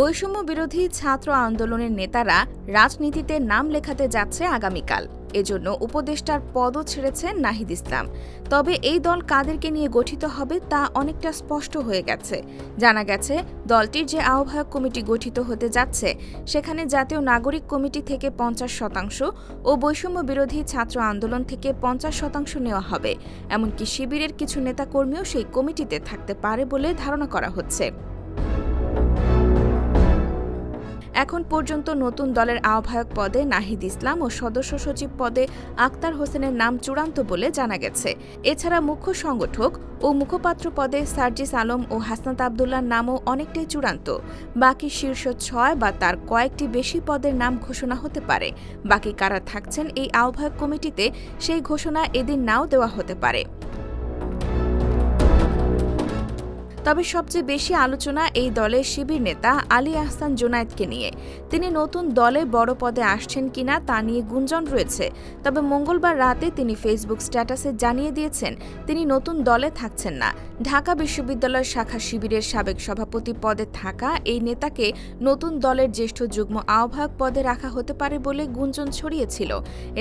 বৈষম্য বিরোধী ছাত্র আন্দোলনের নেতারা রাজনীতিতে নাম লেখাতে যাচ্ছে আগামীকাল। এজন্য উপদেষ্টার পদও ছেড়েছেন নাহিদ ইসলাম। তবে এই দল কাদেরকে নিয়ে গঠিত হবে তা অনেকটা স্পষ্ট হয়ে গেছে। জানা গেছে, দলটির যে আহ্বায়ক কমিটি গঠিত হতে যাচ্ছে, সেখানে জাতীয় নাগরিক কমিটি থেকে পঞ্চাশ শতাংশ ও বৈষম্য বিরোধী ছাত্র আন্দোলন থেকে পঞ্চাশ শতাংশ নেওয়া হবে। এমনকি শিবিরের কিছু নেতাকর্মীও সেই কমিটিতে থাকতে পারে বলে ধারণা করা হচ্ছে। এখন পর্যন্ত নতুন দলের আহ্বায়ক পদে নাহিদ ইসলাম ও সদস্য সচিব পদে আক্তার হোসেনের নাম চূড়ান্ত বলে জানা গেছে। এছাড়া মুখ্য সংগঠক ও মুখপাত্র পদে সার্জিস আলম ও হাসনাত আবদুল্লার নামও অনেকটাই চূড়ান্ত। বাকি শীর্ষ ছয় বা তার কয়েকটি বেশি পদের নাম ঘোষণা হতে পারে। বাকি কারা থাকছেন এই আহ্বায়ক কমিটিতে সেই ঘোষণা এদিন নাও দেওয়া হতে পারে। তবে সবচেয়ে বেশি আলোচনা এই দলের শিবির নেতা আলী আহসান জোনায়েদকে নিয়ে। তিনি নতুন দলে বড় পদে আসছেন কিনা তা নিয়ে গুঞ্জন রয়েছে। তবে মঙ্গলবার রাতে তিনি ফেসবুক স্ট্যাটাসে জানিয়ে দিয়েছেন, তিনি নতুন দলে থাকছেন না। ঢাকা বিশ্ববিদ্যালয় শাখা শিবিরের সাবেক সভাপতি পদে থাকা এই নেতাকে নতুন দলের জ্যেষ্ঠ যুগ্ম আহ্বায়ক পদে রাখা হতে পারে বলে গুঞ্জন ছড়িয়েছিল।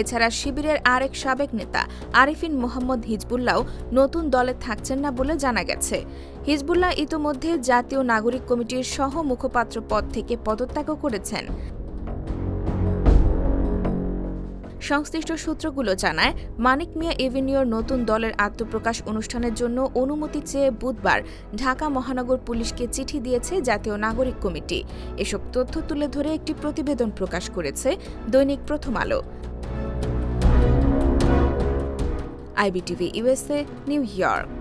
এছাড়া শিবিরের আরেক সাবেক নেতা আরিফিন মোহাম্মদ হিজবুল্লাও নতুন দলে থাকছেন না বলে জানা গেছে। হিজবুল্লাহ ইতোমধ্যে জাতীয় নাগরিক কমিটির সহ মুখপাত্র পদ থেকে পদত্যাগও করেছেন। সংশ্লিষ্ট সূত্রগুলো জানায়, মানিক মিয়া এভিনিউর নতুন দলের আত্মপ্রকাশ অনুষ্ঠানের জন্য অনুমতি চেয়ে বুধবার ঢাকা মহানগর পুলিশকে চিঠি দিয়েছে জাতীয় নাগরিক কমিটি। এসব তথ্য তুলে ধরে একটি প্রতিবেদন প্রকাশ করেছে দৈনিক Prothom Alo. IBTV USA New York.